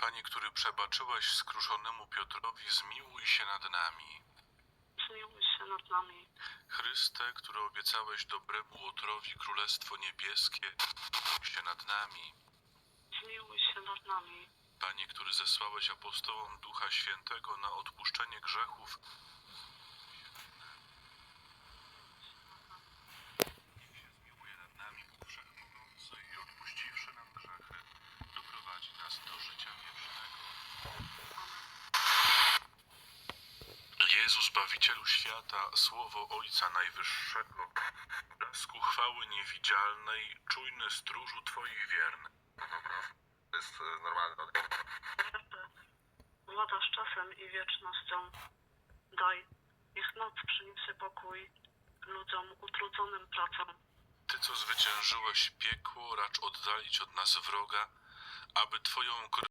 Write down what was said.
Panie, który przebaczyłeś skruszonemu Piotrowi, zmiłuj się nad nami. Zmiłuj się nad nami. Chryste, który obiecałeś dobremu Łotrowi Królestwo Niebieskie, zmiłuj się nad nami. Zmiłuj się nad nami. Panie, który zesłałeś apostołom Ducha Świętego na odpuszczenie grzechów, Jezu, Zbawicielu świata, Słowo Ojca Najwyższego, blasku chwały niewidzialnej, czujny stróżu Twoich wiernych. Dobra, to jest e, normalne. Władasz czasem i wiecznością. Daj, niech noc przyniesie pokój ludziom utrudzonym pracą. Ty, co zwyciężyłeś piekło, racz oddalić od nas wroga, aby Twoją krew